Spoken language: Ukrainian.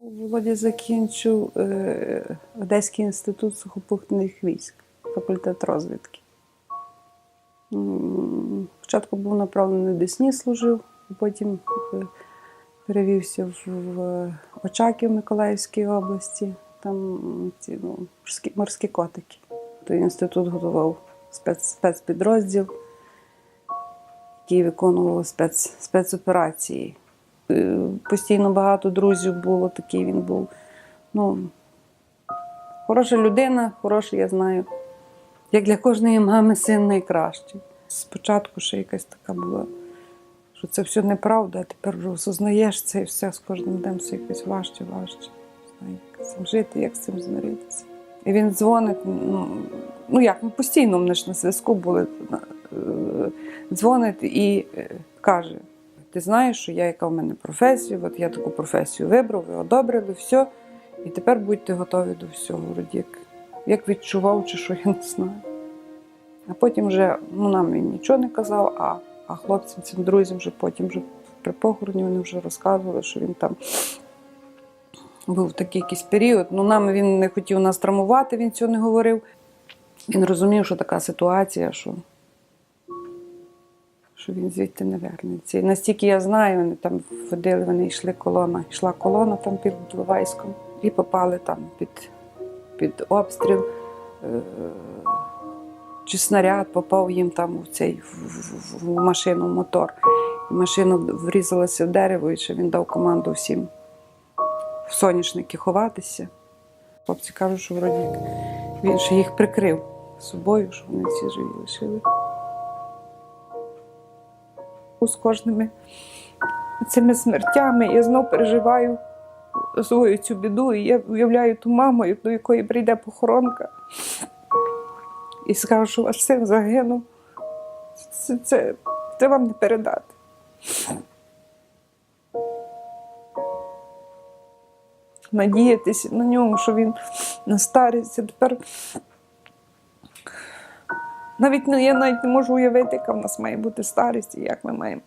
Володя закінчив е, Одеський інститут сухопутних військ, факультет розвідки. Спочатку був направлений в Десні, служив, потім е, перевівся в Очаків Миколаївській області. Там ці ну, морські, морські котики. Той інститут готував спец, спецпідрозділ, який виконував спец, спецоперації. Е, Постійно багато друзів було, такий він був. Ну, хороша людина, хороший, я знаю. Як для кожної мами син найкращий. Спочатку ще якась така була, що це все неправда, а тепер вже осознаєш це і все з кожним днем все якось важче, важче. Не знаю, як з цим жити, як з цим змиритися. І він дзвонить, ну, ну як, ми постійно ми ж на зв'язку були. е, Дзвонить і е, каже: ти знаєш, що я яка в мене професія, от я таку професію вибрав, ви одобрили, все. І тепер будьте готові до всього. Як, як відчував, чи що я не знаю. А потім вже ну, нам він нічого не казав, а, а хлопцям, цим друзям вже потім вже при похороні вони вже розказували, що він там був такий якийсь період. Ну, нам він не хотів нас травмувати, він цього не говорив. Він розумів, що така ситуація, що, що він звідти не вернеться. І настільки я знаю, вони там водили, вони йшли колона, йшла колона там під Іловайськом і попали там під, під обстріл. Е, Чи снаряд попав їм там в цей в, в машину, в мотор. І машина врізалася в дерево, і ще він дав команду всім в соняшники ховатися. Хлопці кажуть, що вроді він ще їх прикрив собою, що вони всі живі лишили. З кожними цими смертями я знов переживаю свою цю біду, і я уявляю ту маму, до якої прийде похоронка, і скаже, що ваш син загинув. Це, це, це вам не передати. Надіятися на нього, що він на старість. Тепер навіть я навіть не можу уявити, яка в нас має бути старість і як ми маємо